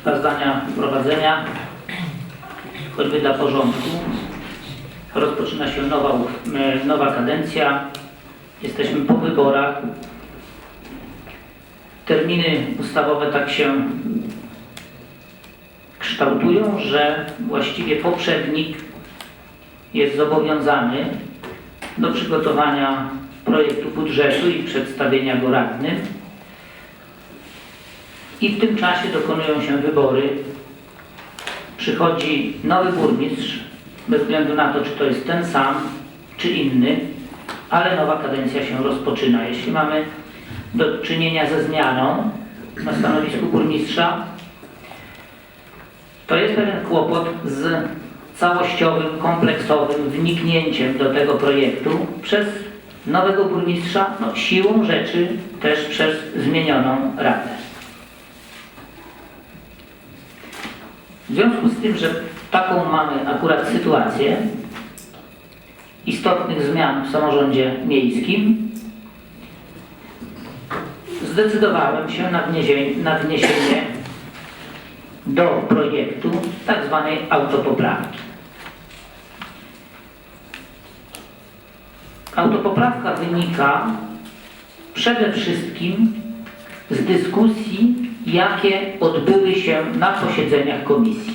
dwa zdania wprowadzenia, choćby dla porządku. Rozpoczyna się nowa, nowa kadencja. Jesteśmy po wyborach. Terminy ustawowe tak się kształtują, że właściwie poprzednik jest zobowiązany do przygotowania projektu budżetu i przedstawienia go radnym. I w tym czasie dokonują się wybory. Przychodzi nowy burmistrz, bez względu na to, czy to jest ten sam, czy inny, ale nowa kadencja się rozpoczyna. Jeśli mamy do czynienia ze zmianą na stanowisku burmistrza, to jest pewien kłopot z całościowym, kompleksowym wniknięciem do tego projektu przez nowego burmistrza, no, siłą rzeczy też przez zmienioną radę. W związku z tym, że taką mamy akurat sytuację istotnych zmian w samorządzie miejskim, zdecydowałem się na wniesienie, na wniesienie do projektu tak zwanej autopoprawki. Autopoprawka wynika przede wszystkim z dyskusji, jakie odbyły się na posiedzeniach komisji.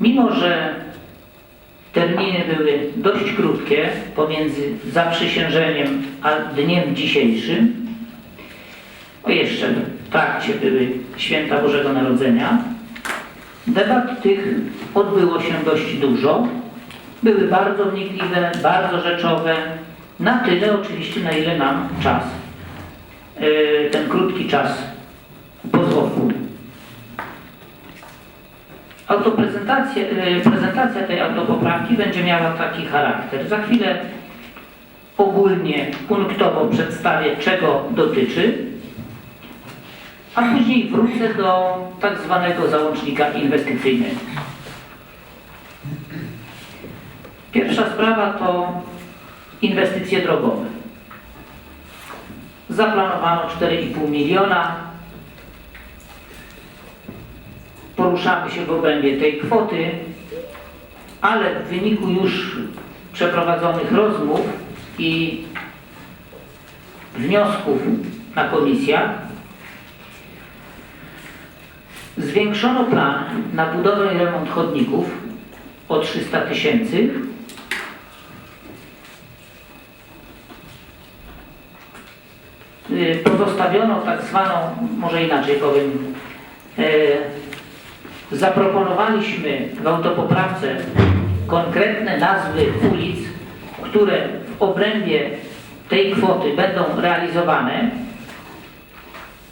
Mimo, że terminy były dość krótkie pomiędzy zaprzysiężeniem a dniem dzisiejszym, o jeszcze w trakcie były święta Bożego Narodzenia, debat tych odbyło się dość dużo. Były bardzo wnikliwe, bardzo rzeczowe, na tyle oczywiście, na ile nam czas, ten krótki czas pozwolił. Autoprezentacja, yy, prezentacja tej autopoprawki będzie miała taki charakter. Za chwilę ogólnie, punktowo przedstawię, czego dotyczy, a później wrócę do tak zwanego załącznika inwestycyjnego. Pierwsza sprawa to inwestycje drogowe. Zaplanowano 4,5 miliona. Poruszamy się w obrębie tej kwoty, ale w wyniku już przeprowadzonych rozmów i wniosków na komisjach zwiększono plan na budowę i remont chodników o 300 tysięcy. Pozostawiono tak zwaną, może inaczej powiem, e, zaproponowaliśmy w autopoprawce konkretne nazwy ulic, które w obrębie tej kwoty będą realizowane.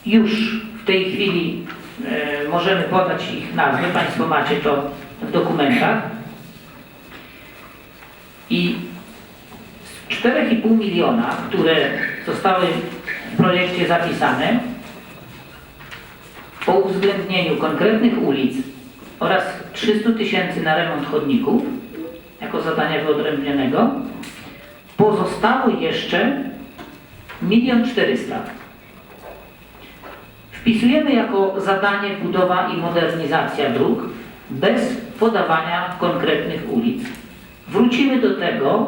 Już w tej chwili e, możemy podać ich nazwy, Państwo macie to w dokumentach. I z 4,5 miliona, które zostały w projekcie zapisane, po uwzględnieniu konkretnych ulic oraz 300 tysięcy na remont chodników, jako zadania wyodrębnionego, pozostało jeszcze 1 400 000. Wpisujemy jako zadanie budowa i modernizacja dróg bez podawania konkretnych ulic. Wrócimy do tego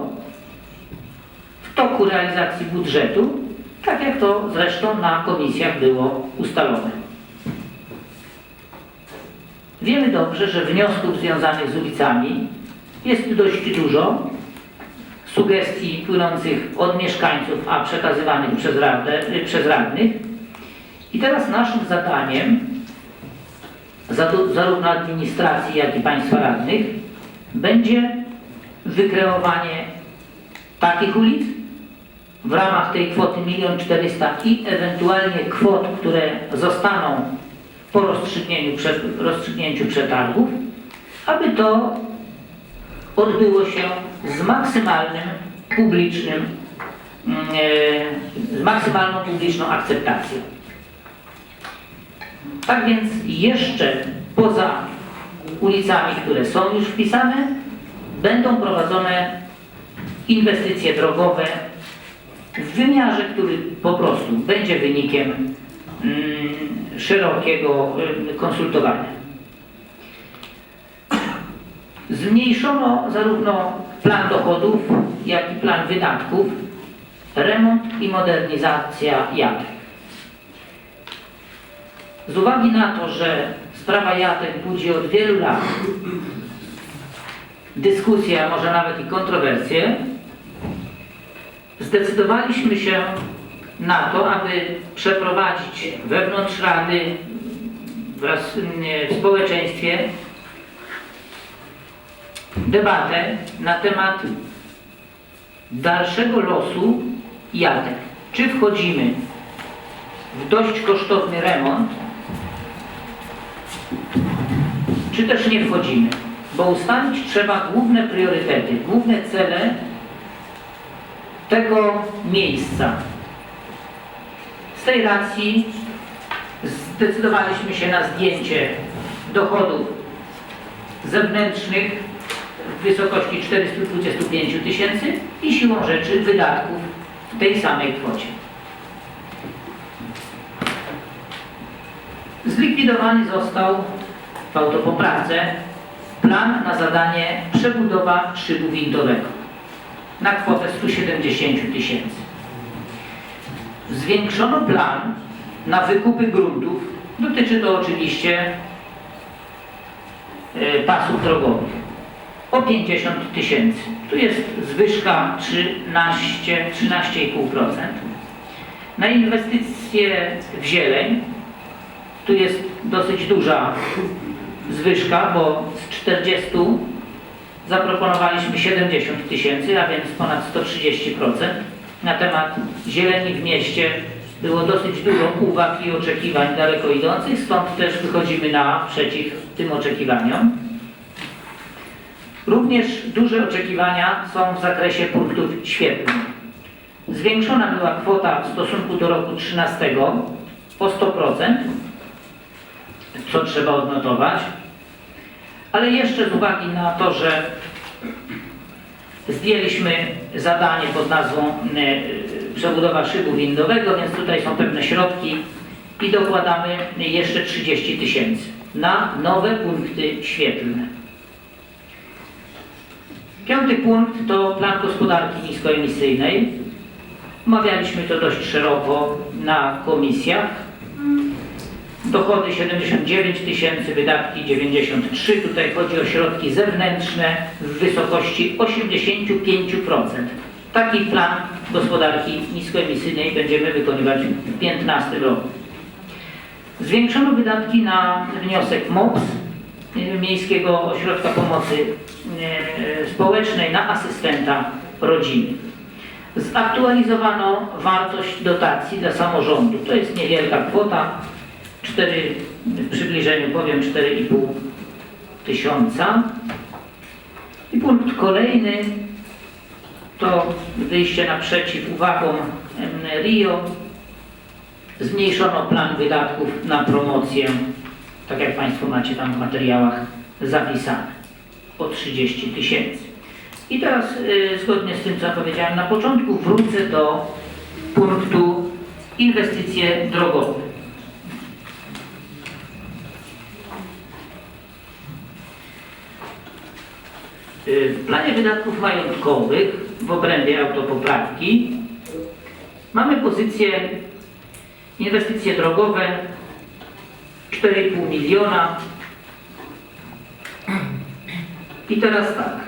w toku realizacji budżetu, tak jak to zresztą na komisjach było ustalone. Wiemy dobrze, że wniosków związanych z ulicami jest dość dużo, sugestii płynących od mieszkańców, a przekazywanych przez, radę, przez radnych. I teraz naszym zadaniem, zarówno administracji, jak i państwa radnych, będzie wykreowanie takich ulic w ramach tej kwoty 1 400 000 i ewentualnie kwot, które zostaną po rozstrzygnięciu, rozstrzygnięciu przetargów, aby to odbyło się z maksymalnym publicznym, mm, e, z maksymalną publiczną akceptacją. Tak więc jeszcze poza ulicami, które są już wpisane, będą prowadzone inwestycje drogowe w wymiarze, który po prostu będzie wynikiem mm, szerokiego y, konsultowania. Zmniejszono zarówno plan dochodów, jak i plan wydatków, remont i modernizacja jatek. Z uwagi na to, że sprawa jatek budzi od wielu lat dyskusje, a może nawet i kontrowersje, zdecydowaliśmy się na to, aby przeprowadzić wewnątrz Rady wraz w społeczeństwie debatę na temat dalszego losu jatek. Czy wchodzimy w dość kosztowny remont, czy też nie wchodzimy? Bo ustalić trzeba główne priorytety, główne cele tego miejsca. Z tej racji zdecydowaliśmy się na zdjęcie dochodów zewnętrznych w wysokości 425 tysięcy i siłą rzeczy wydatków w tej samej kwocie. Zlikwidowany został w autopoprawce plan na zadanie przebudowa szybu windowego na kwotę 170 tysięcy. Zwiększono plan na wykupy gruntów. Dotyczy to oczywiście e, pasów drogowych o 50 tysięcy. Tu jest zwyżka 13, 13,5%. Na inwestycje w zieleń tu jest dosyć duża zwyżka, bo z 40 zaproponowaliśmy 70 tysięcy, a więc ponad 130%. Na temat zieleni w mieście było dosyć dużo uwag i oczekiwań daleko idących, stąd też wychodzimy naprzeciw tym oczekiwaniom. Również duże oczekiwania są w zakresie punktów świetlnych. Zwiększona była kwota w stosunku do roku 13 o 100%, co trzeba odnotować. Ale jeszcze z uwagi na to, że zdjęliśmy zadanie pod nazwą e, przebudowa szybu windowego, więc tutaj są pewne środki i dokładamy jeszcze 30 tysięcy na nowe punkty świetlne. Piąty punkt to plan gospodarki niskoemisyjnej. Omawialiśmy to dość szeroko na komisjach. Dochody 79 tysięcy, wydatki 93. Tutaj chodzi o środki zewnętrzne w wysokości 85%. Taki plan gospodarki niskoemisyjnej będziemy wykonywać w 2015 roku. Zwiększono wydatki na wniosek MOPS, y, Miejskiego Ośrodka Pomocy y, Społecznej na asystenta rodziny. Zaktualizowano wartość dotacji dla samorządu. To jest niewielka kwota, 4, w przybliżeniu powiem 4,5 tysiąca. I punkt kolejny to wyjście naprzeciw uwagom RIO. Zmniejszono plan wydatków na promocję, tak jak Państwo macie tam w materiałach zapisane, o 30 tysięcy. I teraz y, zgodnie z tym, co powiedziałem na początku, wrócę do punktu inwestycje drogowe. W planie wydatków majątkowych w obrębie autopoprawki mamy pozycję inwestycje drogowe 4,5 miliona. I teraz tak.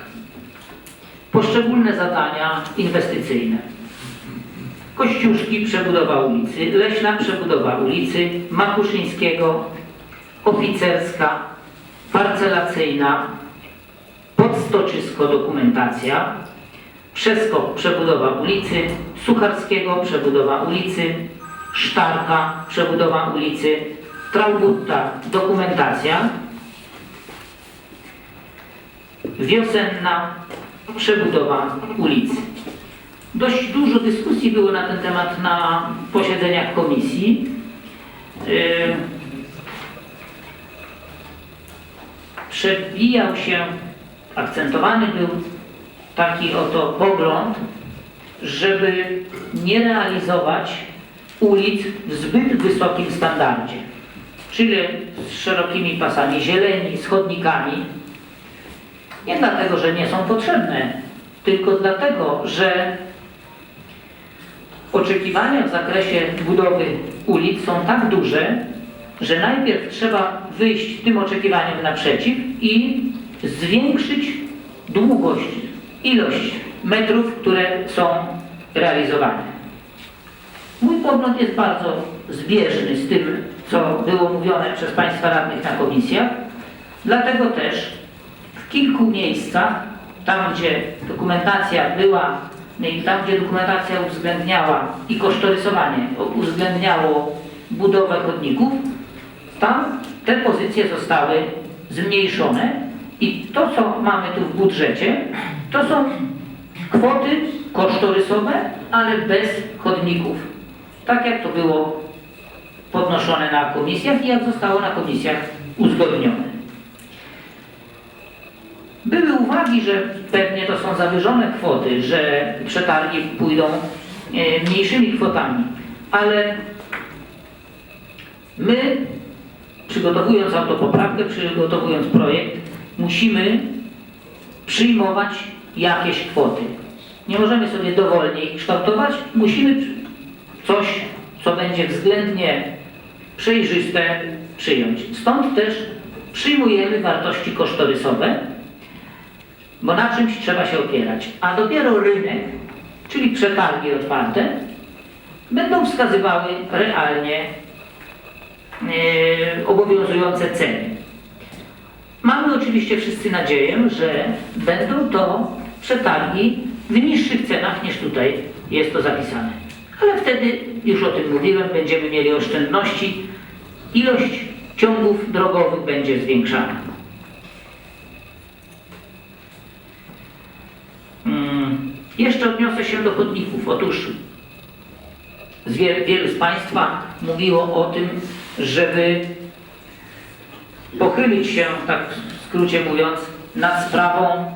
Poszczególne zadania inwestycyjne. Kościuszki, przebudowa ulicy, Leśna, przebudowa ulicy, Makuszyńskiego, Oficerska, Parcelacyjna, Podstoczysko dokumentacja, Przeskok przebudowa ulicy, Sucharskiego przebudowa ulicy, Sztarka przebudowa ulicy, Traubutta dokumentacja, Wiosenna przebudowa ulicy. Dość dużo dyskusji było na ten temat na posiedzeniach komisji. Yy, przewijał się, akcentowany był taki oto pogląd, żeby nie realizować ulic w zbyt wysokim standardzie. czyli z szerokimi pasami zieleni, z chodnikami. Nie dlatego, że nie są potrzebne, tylko dlatego, że oczekiwania w zakresie budowy ulic są tak duże, że najpierw trzeba wyjść tym oczekiwaniom naprzeciw i zwiększyć długość, ilość metrów, które są realizowane. Mój pogląd jest bardzo zbieżny z tym, co było mówione przez Państwa radnych na komisjach, dlatego też w kilku miejscach, tam gdzie dokumentacja była, tam gdzie dokumentacja uwzględniała i kosztorysowanie uwzględniało budowę chodników, tam te pozycje zostały zmniejszone i to, co mamy tu w budżecie, to są kwoty kosztorysowe, ale bez chodników. Tak jak to było podnoszone na komisjach i jak zostało na komisjach uzgodnione. Były uwagi, że pewnie to są zawyżone kwoty, że przetargi pójdą e, mniejszymi kwotami, ale my przygotowując autopoprawkę, przygotowując projekt, musimy przyjmować jakieś kwoty. Nie możemy sobie dowolnie ich kształtować, musimy coś, co będzie względnie przejrzyste, przyjąć. Stąd też przyjmujemy wartości kosztorysowe, bo na czymś trzeba się opierać. A dopiero rynek, czyli przetargi otwarte, będą wskazywały realnie e, obowiązujące ceny. Mamy oczywiście wszyscy nadzieję, że będą to przetargi w niższych cenach niż tutaj jest to zapisane. Ale wtedy, już o tym mówiłem, będziemy mieli oszczędności, ilość ciągów drogowych będzie zwiększana. Mm, Jeszcze odniosę się do chodników. Otóż wielu z Państwa mówiło o tym, żeby pochylić się, tak w skrócie mówiąc, nad sprawą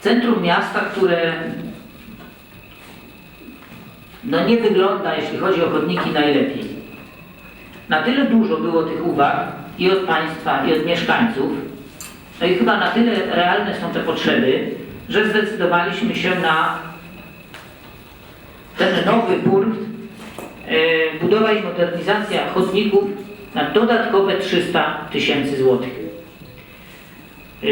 centrum miasta, które no nie wygląda, jeśli chodzi o chodniki, najlepiej. Na tyle dużo było tych uwag i od Państwa, i od mieszkańców, no i chyba na tyle realne są te potrzeby, że zdecydowaliśmy się na ten nowy punkt e, budowa i modernizacja chodników na dodatkowe 300 tysięcy złotych. E,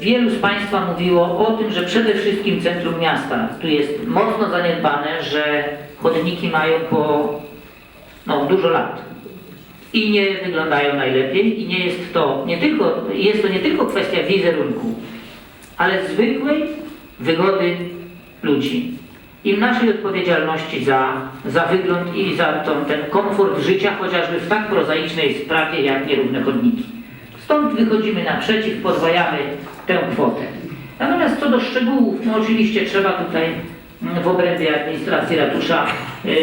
Wielu z Państwa mówiło o tym, że przede wszystkim centrum miasta. Tu jest mocno zaniedbane, że chodniki mają po no, dużo lat. I nie wyglądają najlepiej. I nie jest to nie tylko, jest to nie tylko kwestia wizerunku, ale zwykłej wygody ludzi i naszej odpowiedzialności za, za wygląd i za tą, ten komfort życia, chociażby w tak prozaicznej sprawie jak nierówne chodniki. Stąd wychodzimy naprzeciw, podwajamy tę kwotę. Natomiast co do szczegółów, no oczywiście trzeba tutaj mm, w obrębie administracji ratusza yy,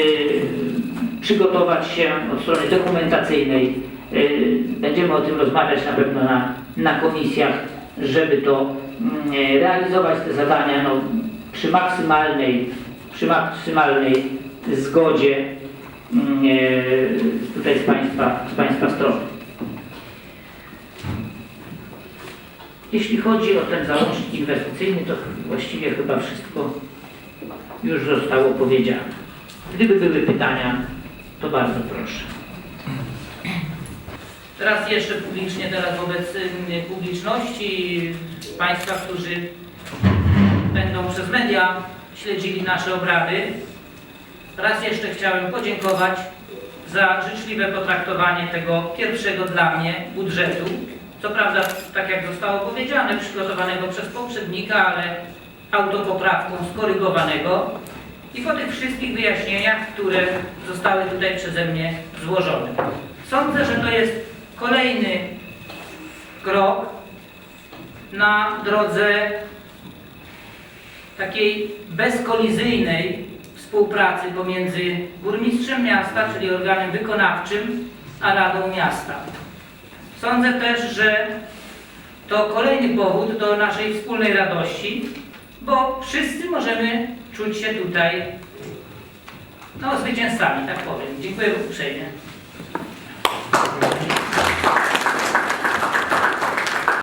przygotować się od strony dokumentacyjnej. Yy, będziemy o tym rozmawiać na pewno na, na komisjach, żeby to mm, realizować te zadania no, przy maksymalnej, przy maksymalnej zgodzie mm, e, tutaj z Państwa, z państwa strony. Jeśli chodzi o ten załącznik inwestycyjny, to właściwie chyba wszystko już zostało powiedziane. Gdyby były pytania, to bardzo proszę. Teraz jeszcze publicznie, teraz wobec ym, publiczności, Państwa, którzy będą media śledzili nasze obrady, raz jeszcze chciałem podziękować za życzliwe potraktowanie tego pierwszego dla mnie budżetu. Co prawda, tak jak zostało powiedziane, przygotowanego przez poprzednika, ale autopoprawką skorygowanego i po tych wszystkich wyjaśnieniach, które zostały tutaj przeze mnie złożone. Sądzę, że to jest kolejny krok na drodze takiej bezkolizyjnej współpracy pomiędzy burmistrzem miasta, czyli organem wykonawczym, a Radą Miasta. Sądzę też, że to kolejny powód do naszej wspólnej radości, bo wszyscy możemy czuć się tutaj no, zwycięzcami, tak powiem. Dziękuję uprzejmie.